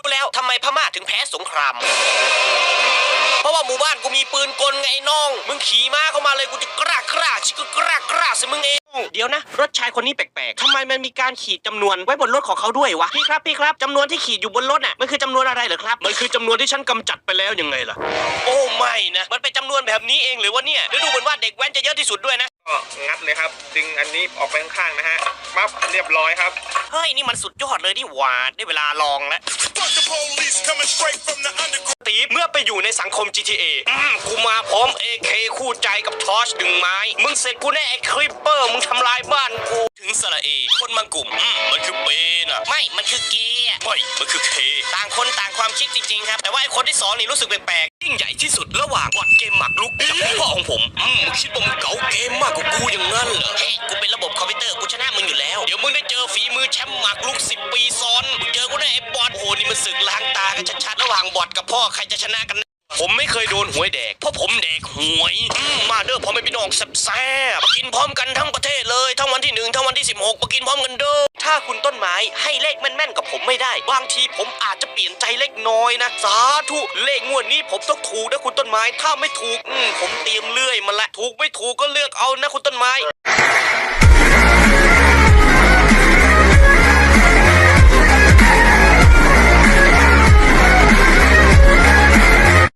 รู้แล้วทำไมพม่าถึงแพ้สงคราม เพราะว่าหมู่บ้านกูมีปืนกลไงไอ้น้อง มึงขี่ม้าเข้ามาเลยกูจะกล้ากล้าชิกกล้ากล้าสิมึงเอง เดี๋ยวนะ รถชายคนนี้แปลกๆทำไมมันมีการขีดจำนวนไว้บนรถของเขาด้วยวะ พี่ครับพี่ครับจำนวนที่ขีดอยู่บนรถน่ะมันคือจำนวนอะไรเหรอครับ มันคือจำนวนที่ฉันกำจัดไปแล้วยังไงล่ะ โอ้ไม่นะ มันเป็นจำนวนแบบนี้เองหรือวะเนี่ยแล้วดูเหมือนว่าเด็กแว้นจะเยอะที่สุดด้วยนะ ก็งัดเลยครับ ดึงอันนี้ออกไปข้างๆนะฮะปั๊บเรียบร้อยครับ เฮ้ย นี่มันสุดยอดเลยนี่หว่าได้เวลาลองแล้ว Fuck the police coming straight from the underground. ตีฟเมื่อไปอยู่ในสังคม GTA อืมกูมาพร้อม AK คู่ใจกับทอชดึงไม้ มึงเสร็จกูแน่ไอ้คริปเปอร์ มึงทำลายบ้านกู ถึงสระเอ คนบางกลุ่มอืมมันคือเปน่ะ ไม่ มันคือเกย์อะไม่มันคือเค ต่างคนต่างความคิดจริงๆครับ แต่ว่าไอ้คนที่สองนี่รู้สึกแปลกๆยิ่งใหญ่ที่สุดระหว่างบอดเกมหมากรุกกับพ่อของผม อืมมึงคิดว่ามึงเก๋าเกมมากกว่ากูอย่างนั้นเหรอ ฝีมือแชมป์หมากรุกสิบปีซ้อนเจอกูแน่ไอ้บอดโอ้โหนี่มันศึกล้างตากันชัดๆระหว่างบอดกับพ่อใครจะชนะกันน่ผมไม่เคยโดนหวยแดก เพราะผมแดกหวยมมาเด้อพ่อไม่พี่น้องแซ่บๆกินพร้อมกันทั้งประเทศเลย ทั้งวันที่หนึ่งทั้งวันที่ 16มากินพร้อมกันเด้อถ้าคุณต้นไม้ให้เลขแม่นๆกับผมไม่ได้ บางทีผมอาจจะเปลี่ยนใจเล็กน้อยนะ สาธุเลขงวดนี้ผมต้องถูกนะคุณต้นไม้ถ้าไม่ถูก อืมผมเตรียมเลื่อยมาละถูกไม่ถูกก็เลือกเอานะคุณต้นไม้